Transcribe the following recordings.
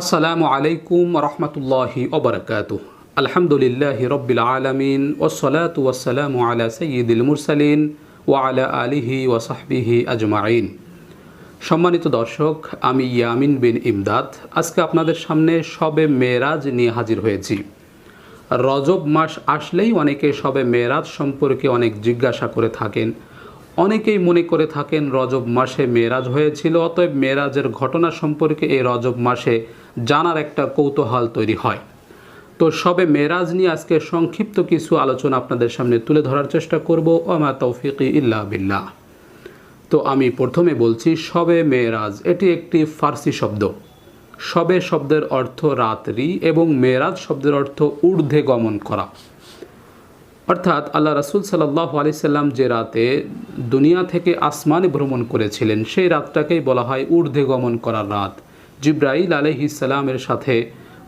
আসসালামু আলাইকুম রহমতুল্লাহি ওবরকাত। আলহামদুলিল্লাহ রব্বিল আলমিন ওসলাত ওয়াসালাম আলা সঈদুল মুরসালিন ওয়া আলা আলিহি ওয়াসাহবিহি আজমাইন। সম্মানিত দর্শক, আমি ইয়ামিন বিন ইমদাদ। আজকে আপনাদের সামনে সবে মেরাজ নিয়ে হাজির হয়েছি। রজব মাস আসলেই অনেকে সবে মেরাজ সম্পর্কে অনেক জিজ্ঞাসা করে থাকেন। অনেকেই মনে করে থাকেন রজব মাসে মেরাজ হয়েছিল, অতএব মেরাজের ঘটনা সম্পর্কে এই রজব মাসে জানার একটা কৌতূহল তৈরি হয়। তো সবে মেরাজ নিয়ে আজকে সংক্ষিপ্ত কিছু আলোচনা আপনাদের সামনে তুলে ধরার চেষ্টা করব। ওমা তৌফিক ইল্লা বিল্লাহ। তো আমি প্রথমে বলছি, সবে মেরাজ, এটি একটি ফার্সি শব্দ। সবে শব্দের অর্থ রাত্রি এবং মেরাজ শব্দের অর্থ ঊর্ধ্বে গমন করা। অর্থাৎ আল্লাহ রাসুল সাল্লাহ আলি সাল্লাম যে রাতে দুনিয়া থেকে আসমানে ভ্রমণ করেছিলেন, সেই রাতটাকেই বলা হয় ঊর্ধ্বে গমন করার রাত। জিব্রাইল আলহি সাল্লামের সাথে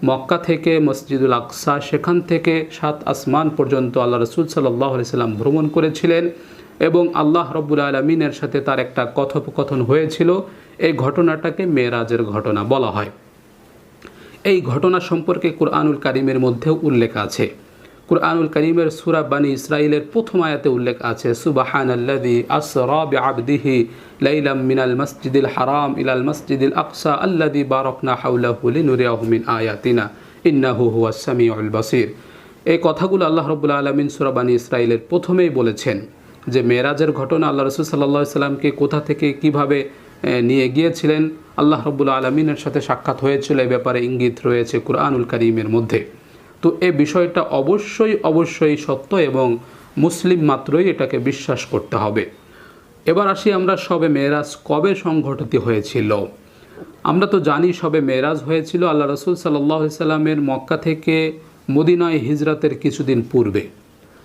মক্কা থেকে মসজিদুল আকসা, সেখান থেকে সাত আসমান পর্যন্ত আল্লাহ রসুল সাল্লাহ সাল্লাম ভ্রমণ করেছিলেন এবং আল্লাহ রব্বুল আলমিনের সাথে তার একটা কথোপকথন হয়েছিল। এই ঘটনাটাকে মেয়েরাজের ঘটনা বলা হয়। এই ঘটনা সম্পর্কে কুরআনুল কারিমের মধ্যেও উল্লেখ আছে। কুরআনুল করিমের সুরা বানী ইসরাইলের প্রথম আয়াতে উল্লেখ আছে সুবাহান আল্লাদি আসরা বিআবদিহি লাইলাম মিনাল মসজিদিল হারাম ইলাল মসজিদিল আকসা আল্লাদি বারকনা হাউলাহু লিনুরিয়াহু মিন আয়াতিনা, ইন্নাহু হুয়াস সামিউল বাসির। এই কথাগুলো আল্লাহ রব্বুল আলমিন সুরা বানী ইসরাইলের প্রথমেই বলেছেন যে মেরাজের ঘটনা আল্লাহ রসুল সাল্লাহ সাল্লামকে কোথা থেকে কীভাবে নিয়ে গিয়েছিলেন, আল্লাহ রব্বুল আলমিনের সাথে সাক্ষাৎ হয়েছিল, এ ব্যাপারে ইঙ্গিত রয়েছে কুরআনুল করিমের মধ্যে। তো এ বিষয়টা অবশ্যই অবশ্যই সত্য এবং মুসলিম মাত্রই এটাকে বিশ্বাস করতে হবে। এবার আসি আমরা সবে মেয়েরাজ কবে সংঘটিত হয়েছিল। আমরা তো জানি সবে মেয়েরাজ হয়েছিল আল্লাহ রসুল সাল্লাহ সাল্লামের মক্কা থেকে মদিনায় হিজরাতের কিছুদিন পূর্বে।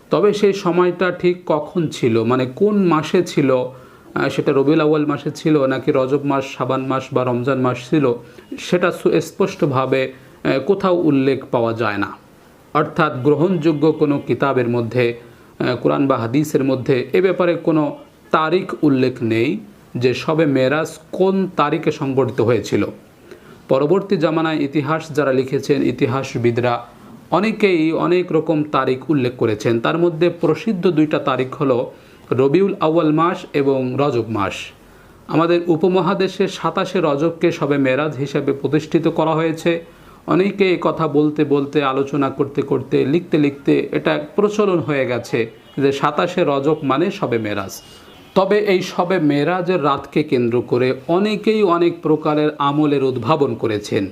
তবে সেই সময়টা ঠিক কখন ছিল? মানে কোন মাসে ছিল? সেটা রবিউল আউ্য়াল মাসে ছিল নাকি রজব মাস সাবান মাস বা রমজান মাস ছিল? সেটা সুস্পষ্টভাবে কোথাও উল্লেখ পাওয়া যায় না। অর্থাৎ গ্রহণযোগ্য কোনো কিতাবের মধ্যে কোরআন বা হাদিসের মধ্যে এ ব্যাপারে কোনো তারিখ উল্লেখ নেই যে সবে মেরাজ কোন তারিখে সংগঠিত হয়েছিল। পরবর্তী জামানায় ইতিহাস যারা লিখেছেন, ইতিহাসবিদরা অনেকেই অনেক রকম তারিখ উল্লেখ করেছেন। তার মধ্যে প্রসিদ্ধ দুইটা তারিখ হলো রবিউল আউ্য়াল মাস এবং রজব মাস। আমাদের উপমহাদেশে সাতাশে রজবকে সবে মেরাজ হিসেবে প্রতিষ্ঠিত করা হয়েছে। অনেকে কথা বলতে বলতে, আলোচনা করতে করতে, লিখতে লিখতে এটা প্রচলন হয়ে গেছে যে সাতাশে রজক মানে সবে মেরাজ। তবে এই সবে মেরাজের রাতকে কেন্দ্র করে অনেকেই অনেক প্রকারের আমলের উদ্ভাবন করেছেন।